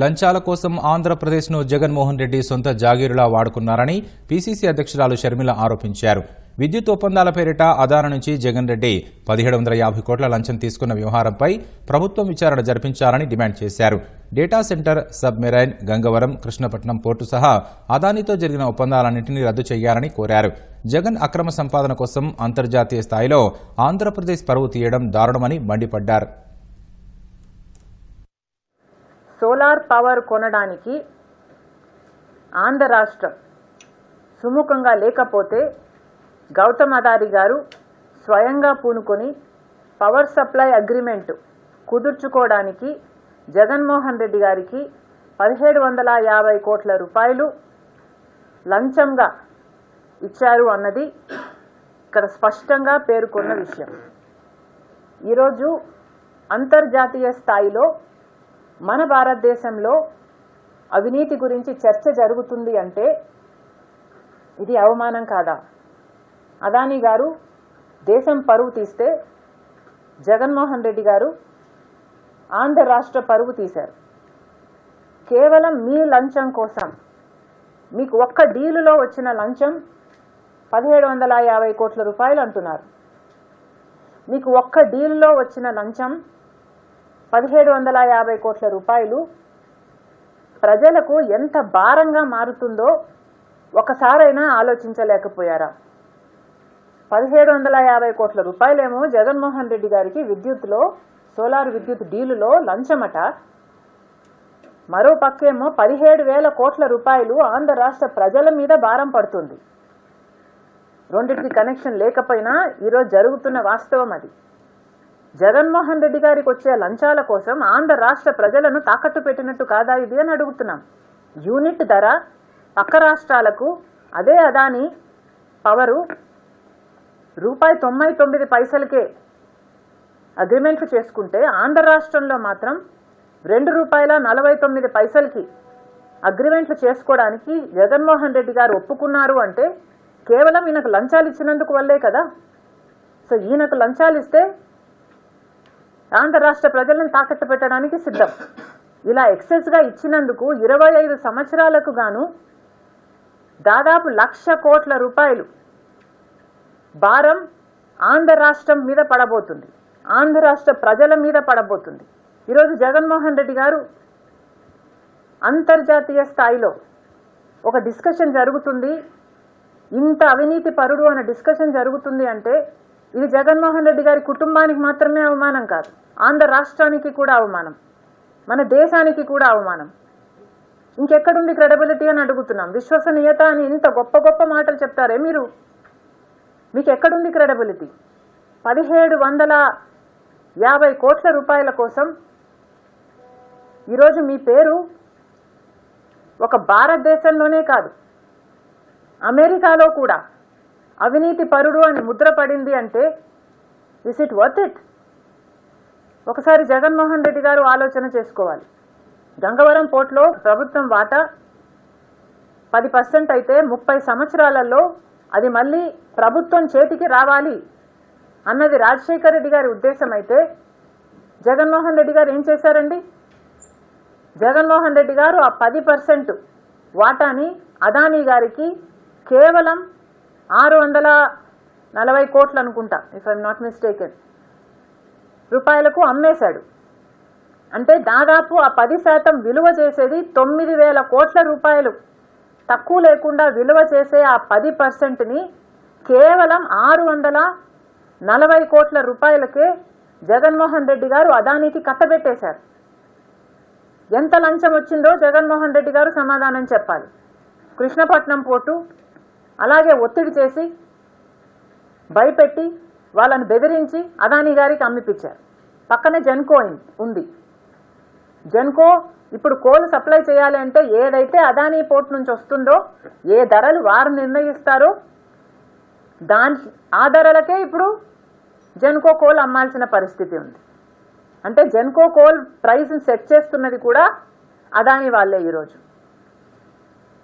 లంచాల కోసం ఆంధ్రప్రదేశ్ను జగన్మోహన్ రెడ్డి సొంత జాగీరులా వాడుకున్నారని పీసీసీ అధ్యక్షురాలు షర్మిల ఆరోపించారు. విద్యుత్ ఒప్పందాల పేరిట అదాన నుంచి జగన్ రెడ్డి పదిహేడు వందల యాభై కోట్ల లంచం తీసుకున్న వ్యవహారంపై ప్రభుత్వం విచారణ జరిపించాలని డిమాండ్ చేశారు. Data center submarine Gangavaram Krishnapatnam port సహా అదానితో జరిగిన ఒప్పందాలన్నింటినీ రద్దు చేయాలని కోరారు. జగన్ అక్రమ సంపాదన కోసం అంతర్జాతీయ స్థాయిలో ఆంధ్రప్రదేశ్ పరువు తీయడం దారుణమని మండిపడ్డారు. సోలార్ పవర్ కొనడానికి ఆంధ్ర రాష్ట్రం సుముఖంగా లేకపోతే గౌతమ్ అదారి గారు స్వయంగా పూనుకొని పవర్ సప్లై అగ్రిమెంట్ కుదుర్చుకోవడానికి జగన్మోహన్ రెడ్డి గారికి పదిహేడు వందల యాభై కోట్ల రూపాయలు లంచంగా ఇచ్చారు అన్నది ఇక్కడ స్పష్టంగా పేర్కొన్న విషయం. ఈరోజు అంతర్జాతీయ స్థాయిలో మన భారతదేశంలో అవినీతి గురించి చర్చ జరుగుతుంది అంటే ఇది అవమానం కాదా? అదానీ గారు దేశం పరువు తీస్తే జగన్మోహన్ రెడ్డి గారు ఆంధ్ర రాష్ట్ర పరువు తీశారు. కేవలం మీ లంచం కోసం మీకు ఒక్క డీలులో వచ్చిన లంచం పదిహేడు వందల యాభై కోట్ల రూపాయలు అంటున్నారు. మీకు ఒక్క డీల్లో వచ్చిన లంచం పదిహేడు వందల యాభై కోట్ల రూపాయలు ప్రజలకు ఎంత భారంగా మారుతుందో ఒకసారైనా ఆలోచించలేకపోయారా? పదిహేడు వందల యాభై కోట్ల రూపాయలేమో జగన్మోహన్ రెడ్డి గారికి విద్యుత్లో సోలార్ విద్యుత్ డీలులో లంచమట. మరో పక్కేమో పదిహేడు వేల కోట్ల రూపాయలు ఆంధ్ర రాష్ట్ర ప్రజల మీద భారం పడుతుంది. రెండింటికి కనెక్షన్ లేకపోయినా ఈరోజు జరుగుతున్న వాస్తవం అది. జగన్మోహన్ రెడ్డి గారికి వచ్చే లంచాల కోసం ఆంధ్ర రాష్ట్ర ప్రజలను తాకట్టు పెట్టినట్టు కాదా ఇది అని అడుగుతున్నాం. యూనిట్ ధర పక్క రాష్ట్రాలకు అదే అదాని పవరు రూపాయి తొంభై తొమ్మిది పైసలకే అగ్రిమెంట్లు చేసుకుంటే ఆంధ్ర రాష్ట్రంలో మాత్రం రెండు రూపాయల నలభై తొమ్మిది పైసలకి అగ్రిమెంట్లు చేసుకోవడానికి జగన్మోహన్ రెడ్డి గారు ఒప్పుకున్నారు అంటే కేవలం ఈయనకు లంచాలు ఇచ్చినందుకు వల్లే కదా. సో ఈయనకు లంచాలు ఇస్తే ఆంధ్ర రాష్ట్ర ప్రజలను తాకట్టు పెట్టడానికి సిద్ధం. ఇలా ఎక్సెస్గా ఇచ్చినందుకు ఇరవై ఐదు సంవత్సరాలకు గాను దాదాపు లక్ష కోట్ల రూపాయలు భారం ఆంధ్ర రాష్ట్రం మీద పడబోతుంది. ఆంధ్ర రాష్ట్ర ప్రజల మీద పడబోతుంది. ఈరోజు జగన్మోహన్ రెడ్డి గారు అంతర్జాతీయ స్థాయిలో ఒక డిస్కషన్ జరుగుతుంది. ఇంత అవినీతి పరుడు అన్న డిస్కషన్ జరుగుతుంది అంటే ఇది జగన్మోహన్ రెడ్డి గారి కుటుంబానికి మాత్రమే అవమానం కాదు. ఆంధ్ర రాష్ట్రానికి కూడా అవమానం. మన దేశానికి కూడా అవమానం. ఇంకెక్కడుంది క్రెడబిలిటీ అని అడుగుతున్నాం. విశ్వసనీయత అని ఇంత గొప్ప గొప్ప మాటలు చెప్తారే మీరు? మీకు ఎక్కడుంది క్రెడబిలిటీ పదిహేడు వందల యాభై కోట్ల రూపాయల కోసం ఈరోజు మీ పేరు ఒక భారతదేశంలోనే కాదు. అమెరికాలో కూడా. అవినీతి పరుడు అని ముద్ర పడింది అంటే ఇస్ ఇట్ వర్త్ ఇట్ ఒకసారి జగన్మోహన్ రెడ్డి గారు ఆలోచన చేసుకోవాలి. గంగవరం పోర్ట్లో ప్రభుత్వం వాటా పది పర్సెంట్ అయితే ముప్పై సంవత్సరాలలో అది మళ్ళీ ప్రభుత్వం చేతికి రావాలి అన్నది రాజశేఖర రెడ్డి గారి ఉద్దేశం అయితే జగన్మోహన్ రెడ్డి గారు ఏం చేశారండి? జగన్మోహన్ రెడ్డి గారు ఆ పది పర్సెంట్ వాటాని అదానీ గారికి కేవలం ఆరు వందల నలభై కోట్లు అనుకుంటా ఇఫ్ ఐఎమ్ నాట్ మిస్టేకెన్ రూపాయలకు అమ్మేశాడు. అంటే దాదాపు ఆ పది శాతం విలువ చేసేది తొమ్మిది వేల కోట్ల రూపాయలు. తక్కువ లేకుండా విలువ చేసే ఆ పది పర్సెంట్ని కేవలం ఆరు వందల నలభై కోట్ల రూపాయలకే జగన్మోహన్ రెడ్డి గారు అదానికి కట్టబెట్టేశారు. ఎంత లంచం వచ్చిందో జగన్మోహన్ రెడ్డి గారు సమాధానం చెప్పాలి. కృష్ణపట్నం పోర్టు అలాగే ఒత్తిడి చేసి భయపెట్టి వాళ్ళని బెదిరించి అదానీ గారికి అమ్మిపించారు పక్కనే జెన్కో ఉంది. జెన్కో ఇప్పుడు కోల్ సప్లై చేయాలి అంటే ఏదైతే అదానీ పోర్ట్ నుంచి వస్తుందో ఏ ధరలు వారు నిర్ణయిస్తారో దాని ఆ ధరలకే ఇప్పుడు జెన్కో కోల్ అమ్మాల్సిన పరిస్థితి ఉంది. అంటే జెన్కో కోల్ ప్రైస్ని సెట్ చేస్తున్నది కూడా అదాని వాళ్ళే ఈరోజు.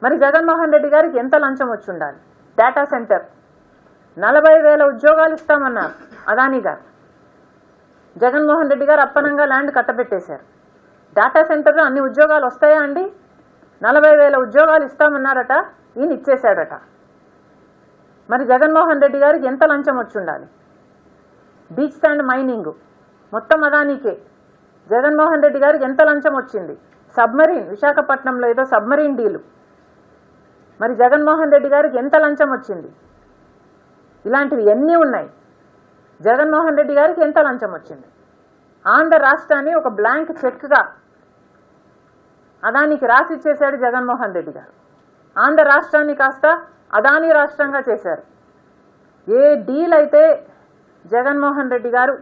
మరి జగన్మోహన్ రెడ్డి గారికి ఎంత లంచం వచ్చి ఉండాలి డేటా సెంటర్ నలభై వేల ఉద్యోగాలు ఇస్తామన్నారు అదానీ గారు. జగన్మోహన్ రెడ్డి గారు అప్పనంగా ల్యాండ్ కట్టబెట్టేశారు. డేటా సెంటర్లో అన్ని ఉద్యోగాలు వస్తాయా అండి? నలభై వేల ఉద్యోగాలు ఇస్తామన్నారట ఈయన ఇచ్చేశాడట. మరి జగన్మోహన్ రెడ్డి గారికి ఎంత లంచం వచ్చి ఉండాలి బీచ్ శాండ్ మైనింగ్ మొత్తం అదానికే. జగన్మోహన్ రెడ్డి గారికి ఎంత లంచం వచ్చింది? సబ్మరీన్ విశాఖపట్నంలో ఏదో సబ్మరీన్ డీలు మరి జగన్మోహన్ రెడ్డి గారికి ఎంత లంచం వచ్చింది? ఇలాంటివి ఎన్ని ఉన్నాయి? జగన్మోహన్ రెడ్డి గారికి ఎంత లంచం వచ్చింది? ఆంధ్ర రాష్ట్రాన్ని ఒక బ్లాంక్ చెక్గా అదానికి రాసి ఇచ్చేశాడు జగన్మోహన్ రెడ్డి గారు. ఆంధ్ర రాష్ట్రాన్ని కాస్త అదాని రాష్ట్రంగా చేశారు. ఏ డీల్ అయితే జగన్మోహన్ రెడ్డి గారు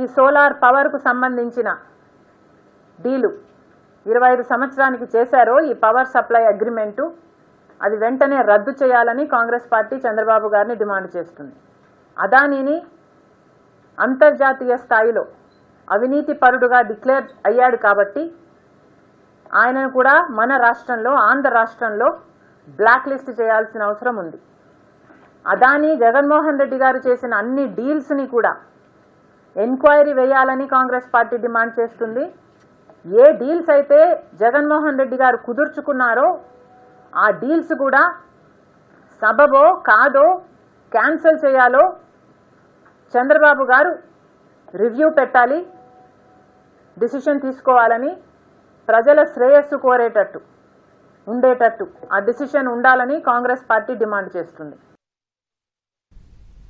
ఈ సోలార్ పవర్కు సంబంధించిన డీలు ఇరవై ఐదు సంవత్సరానికి చేశారో ఈ పవర్ సప్లై అగ్రిమెంటు అది వెంటనే రద్దు చేయాలని కాంగ్రెస్ పార్టీ చంద్రబాబు గారిని డిమాండ్ చేస్తుంది. అదానీని అంతర్జాతీయ స్థాయిలో అవినీతి పరుడుగా డిక్లేర్ అయ్యాడు కాబట్టి ఆయనను కూడా మన రాష్ట్రంలో ఆంధ్ర రాష్ట్రంలో బ్లాక్ లిస్ట్ చేయాల్సిన అవసరం ఉంది. అదానీ జగన్మోహన్ రెడ్డి గారు చేసిన అన్ని డీల్స్ని కూడా ఎంక్వైరీ వేయాలని కాంగ్రెస్ పార్టీ డిమాండ్ చేస్తుంది. ఏ డీల్స్ అయితే జగన్మోహన్ రెడ్డి గారు కుదుర్చుకున్నారో ఆ డీల్స్ కూడా సబబో కాదో క్యాన్సిల్ చేయాలో చంద్రబాబు గారు రివ్యూ పెట్టాలి డిసిషన్ తీసుకోవాలని ప్రజల శ్రేయస్సు కోరేటట్టు ఉండేటట్టు ఆ డిసిషన్ ఉండాలని కాంగ్రెస్ పార్టీ డిమాండ్ చేస్తుంది.